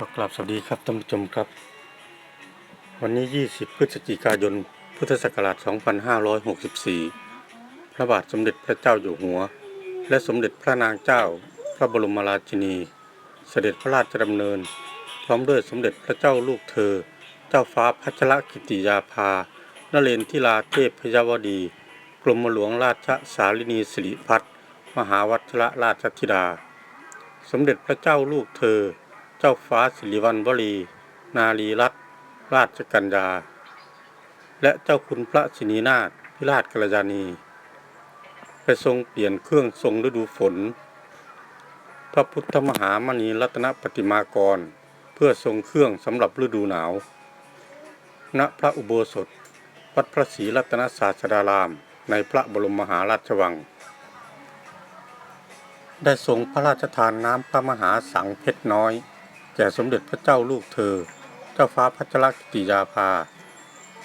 ก็กราบสวัสดีครับท่านผู้ชมครับ วันนี้ 20 พฤศจิกายน พุทธศักราช 2564 พระบาทสมเด็จพระเจ้าอยู่หัว และสมเด็จพระนางเจ้า พระบรมราชินี เสด็จพระราชดำเนิน พร้อมด้วยสมเด็จพระเจ้าลูกเธอ เจ้าฟ้าพัชรกิติยาภานเรนทิลาเทพพยวดี กรมหลวงราชสาลินีสิริพัฒน์มหาวัชรราชธิดา สมเด็จพระเจ้าลูกเธอ เจ้าฟ้าสิริวัณวรีนารีรัตนราชกัญญา และเจ้าคุณพระสินีนาถพิราชกัลยาณี ไปทรงเปลี่ยนเครื่องทรงฤดูฝน พระพุทธมหามณีรัตนปฏิมากร เพื่อทรงเครื่องสำหรับฤดูหนาว ณพระอุโบสถ วัดพระศรีรัตนศาสดาราม ในพระบรมมหาราชวัง ได้ทรงพระราชทานน้ำพระมหาสังเพชรน้อย แก่สมเด็จพระเจ้าลูกเธอ เจ้าฟ้าพัชรกิติยาภา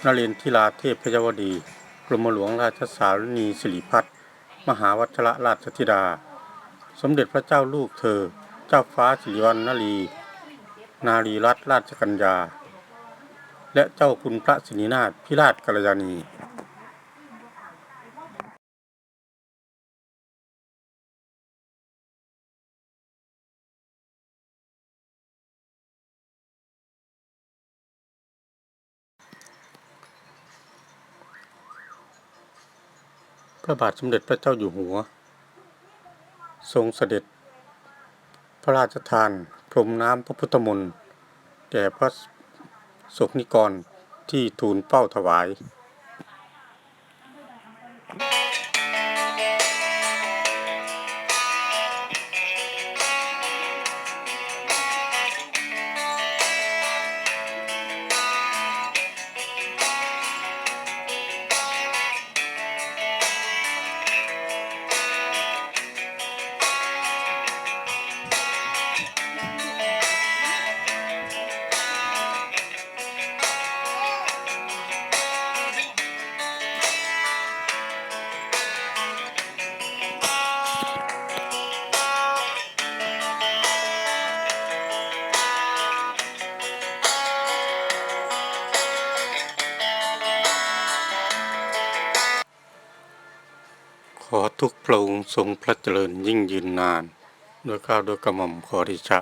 นเรนทิลาเทพพยวดี กรมหลวงราชสารินีสิริพัฒน์มหาวัชรราชธิดา สมเด็จพระเจ้าลูกเธอ เจ้าฟ้าสิริวัณณรี นารีรัตนราชกัญญา และเจ้าคุณพระสินีนาถพิราชกัลยาณี พระบาทสมเด็จพระเจ้าอยู่หัว ทรงเสด็จ พระราชทานพรมน้ำพระพุทธมนต์แก่พระสกนิกรที่ทูลเป้าถวาย อทุกพระองค์ทรงพระเจริญยิ่งยืนนาน โดยข้าโดยกระหม่อมขอริชะ